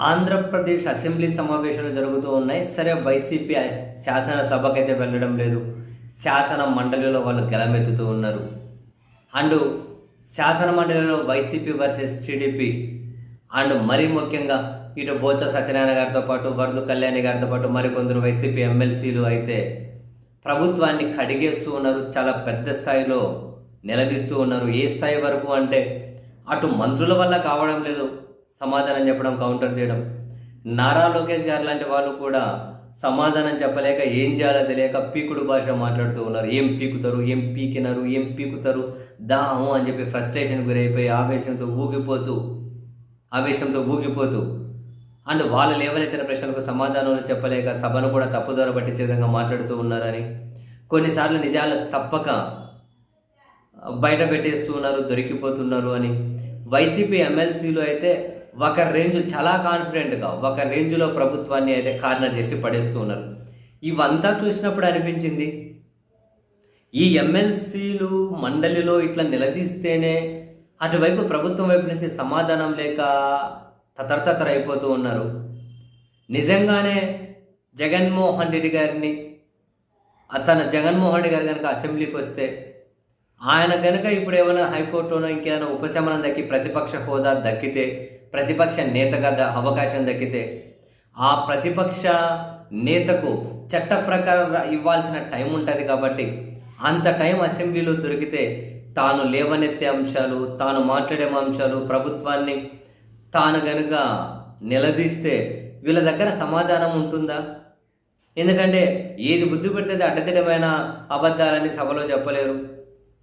Andhra Pradesh assembly సమావేశాలు జరుగుతూ ఉన్నాయి. సరే వైసీపీ శాసనసభకైతే వెళ్ళడం లేదు. శాసన మండలిలో వాళ్ళు గెలమెత్తుతూ ఉన్నారు. అండ్ శాసన మండలిలో వైసీపీ వర్సెస్ టీడీపీ. అండ్ మరీ ముఖ్యంగా ఇటు బోచ సత్యనారాయణ గారితో పాటు వరదు కళ్యాణి గారితో పాటు మరికొందరు వైసీపీ ఎమ్మెల్సీలు అయితే ప్రభుత్వాన్ని కడిగేస్తూ ఉన్నారు. చాలా పెద్ద స్థాయిలో నిలదీస్తూ ఉన్నారు. ఏ స్థాయి వరకు అంటే అటు మంత్రుల వల్ల కావడం లేదు. సమాధానం చెప్పడం కౌంటర్ చేయడం. నారా లోకేష్ గారు లాంటి వాళ్ళు కూడా సమాధానం చెప్పలేక ఏం చేయాలో తెలియక పీకుడు భాష మాట్లాడుతూ ఉన్నారు. ఏం పీకుతారు ఏం పీకినారు ఏం పీకుతారు దాహం అని చెప్పి ఫ్రస్ట్రేషన్ గురైపోయి ఆవేశంతో ఊగిపోతూ ఆవేశంతో ఊగిపోతూ అండ్ వాళ్ళు లేవనెత్తిన ప్రశ్నలకు సమాధానాలు చెప్పలేక సభను కూడా తప్పుదోర పట్టించే విధంగా మాట్లాడుతూ ఉన్నారని కొన్నిసార్లు నిజాలు తప్పక బయట పెట్టేస్తూ ఉన్నారు దొరికిపోతున్నారు అని. వైసీపీ ఎమ్మెల్సీలు అయితే ఒక రేంజ్ చాలా కాన్ఫిడెంట్గా ఒక రేంజ్లో ప్రభుత్వాన్ని అయితే కార్నర్ చేసి పడేస్తూ ఉన్నారు. ఇవంతా చూసినప్పుడు అనిపించింది ఈ ఎమ్మెల్సీలు మండలిలో ఇట్లా నిలదీస్తేనే అటువైపు ప్రభుత్వం వైపు నుంచి సమాధానం లేక తతరతతర అయిపోతూ ఉన్నారు. నిజంగానే జగన్మోహన్ రెడ్డి గారిని తన జగన్మోహన్ రెడ్డి గారు కనుక అసెంబ్లీకి వస్తే ఆయన కనుక ఇప్పుడు ఏమైనా హైకోర్టులో ఇంకేమైనా ఉపశమనం దక్కి ప్రతిపక్ష హోదా దక్కితే ప్రతిపక్ష నేతగా అవకాశం దక్కితే ఆ ప్రతిపక్ష నేతకు చట్ట ప్రకారం ఇవ్వాల్సిన టైం ఉంటుంది కాబట్టి అంత టైం అసెంబ్లీలో దొరికితే తాను లేవనెత్తే అంశాలు తాను మాట్లాడే అంశాలు ప్రభుత్వాన్ని తాను గనుక నిలదీస్తే వీళ్ళ దగ్గర సమాధానం ఉంటుందా? ఎందుకంటే ఏది బుద్ధి పెట్టేది అడ్డదిడమైన అబద్ధాలని సభలో చెప్పలేరు.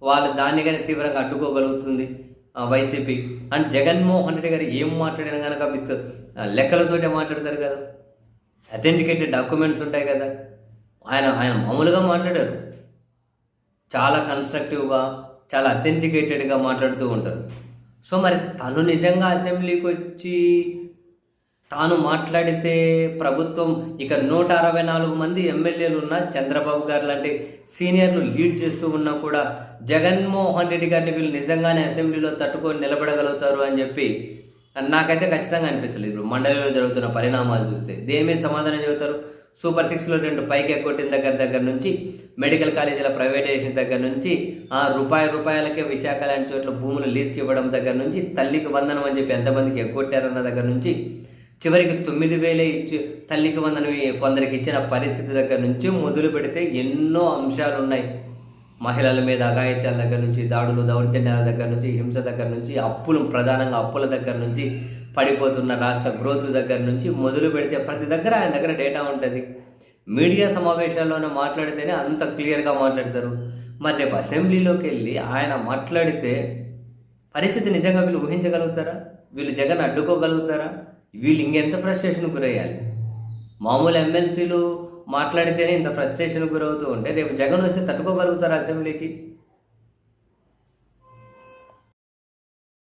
వాళ్ళు దాన్ని కానీ తీవ్రంగా అడ్డుకోగలుగుతుంది. వైసీపీ. అండ్ జగన్మోహన్ రెడ్డి గారు ఏం మాట్లాడినా కనుక విత్ లెక్కలతోటే మాట్లాడతారు కదా. అథెంటికేటెడ్ డాక్యుమెంట్స్ ఉంటాయి కదా. ఆయన ఆయన మామూలుగా మాట్లాడారు. చాలా కన్స్ట్రక్టివ్గా చాలా అథెంటికేటెడ్గా మాట్లాడుతూ ఉంటారు. సో మరి తను నిజంగా అసెంబ్లీకి వచ్చి తాను మాట్లాడితే ప్రభుత్వం ఇక నూట అరవై నాలుగు మంది ఎమ్మెల్యేలు ఉన్న చంద్రబాబు గారు లాంటి సీనియర్లు లీడ్ చేస్తూ ఉన్నా కూడా జగన్మోహన్ రెడ్డి గారిని వీళ్ళు నిజంగానే అసెంబ్లీలో తట్టుకొని నిలబడగలుగుతారు అని చెప్పి నాకైతే ఖచ్చితంగా అనిపిస్తలేదు. ఇప్పుడు మండలిలో జరుగుతున్న పరిణామాలు చూస్తే దేని మీద సమాధానం చెబుతారు? సూపర్ సిక్స్లో రెండు పైకి ఎక్కొట్టిన దగ్గర దగ్గర నుంచి మెడికల్ కాలేజీల ప్రైవేటైజేషన్ దగ్గర నుంచి ఆ రూపాయి రూపాయలకే విశాఖ లాంటి చోట్ల భూములు లీజ్కి ఇవ్వడం దగ్గర నుంచి తల్లికి వందనం అని చెప్పి ఎంతమందికి ఎగ్గొట్టారన్న దగ్గర నుంచి చివరికి తొమ్మిది వేలే ఇచ్చి తల్లికి వందనం కొందరికి ఇచ్చిన పరిస్థితి దగ్గర నుంచి మొదలు పెడితే ఎన్నో అంశాలు ఉన్నాయి మహిళల మీద అఘాయిత్యాల దగ్గర నుంచి దాడులు దౌర్జన్యాల దగ్గర నుంచి హింస దగ్గర నుంచి అప్పులు ప్రధానంగా అప్పుల దగ్గర నుంచి పడిపోతున్న రాష్ట్ర గ్రోత్ దగ్గర నుంచి మొదలు పెడితే ప్రతి దగ్గర ఆయన దగ్గర డేటా ఉంటుంది. మీడియా సమావేశాల్లోనే మాట్లాడితేనే అంత క్లియర్గా మాట్లాడతారు. మరి రేపు అసెంబ్లీలోకి వెళ్ళి ఆయన మాట్లాడితే పరిస్థితి నిజంగా వీళ్ళు ఊహించగలుగుతారా? వీళ్ళు జగన్ అడ్డుకోగలుగుతారా? వీళ్ళు ఇంకెంత ఫ్రస్ట్రేషన్ గురయ్యాలి? మామూలు ఎమ్మెల్సీలు మాట్లాడితేనే ఇంత ఫ్రస్ట్రేషన్ గురవుతూ ఉంటే రేపు జగన్ వస్తే తట్టుకోగలుగుతారా అసెంబ్లీకి